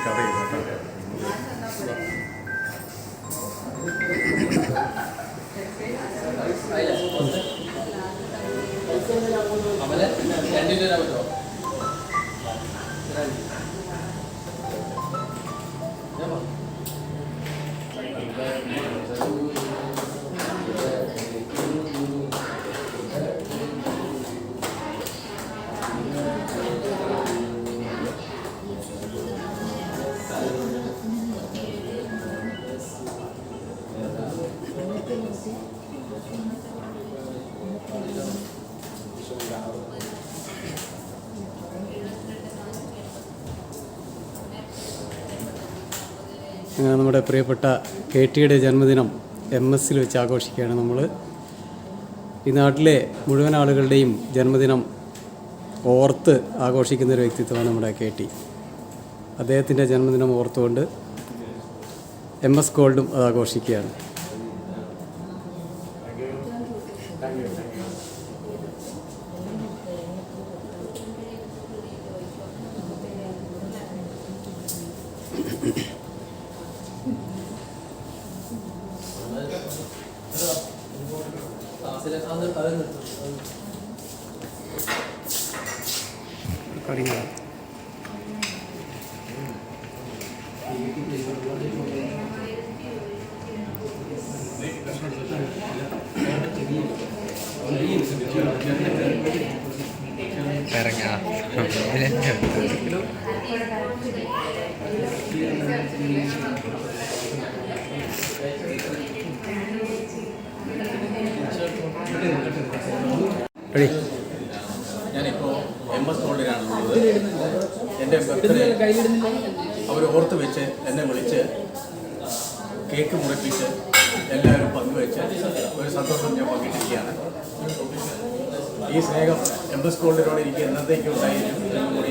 Cover ചെയ്തു കേട്ടോ അവരെ രണ്ടിന്റെ പറ്റുമോ നമ്മുടെ പ്രിയപ്പെട്ട കെ ടിയുടെ ജന്മദിനം എം എസിൽ വെച്ച് ആഘോഷിക്കുകയാണ് നമ്മൾ ഈ നാട്ടിലെ മുഴുവൻ ആളുകളുടെയും ജന്മദിനം ഓർത്ത് ആഘോഷിക്കുന്ന ഒരു വ്യക്തിത്വമാണ് നമ്മുടെ കെ ടി. അദ്ദേഹത്തിന്റെ ജന്മദിനം ഓർത്തുകൊണ്ട് എം എസ് ഗോൾഡും അത് ആഘോഷിക്കുകയാണ്. ഇറങ്ങാ. റെഡി അവർ ഓർത്ത് വെച്ച് എന്നെ വിളിച്ച് കേക്ക് മുറിപ്പിച്ച് എല്ലാവരും പങ്കുവെച്ച് ഒരു സന്തോഷം ഞാൻ പങ്കിട്ടിരിക്കുകയാണ്. ഈ സ്നേഹം എം എസ് ഗോൾഡിനോട് എനിക്ക് എന്നത്തേക്കും ഉണ്ടായിരുന്നു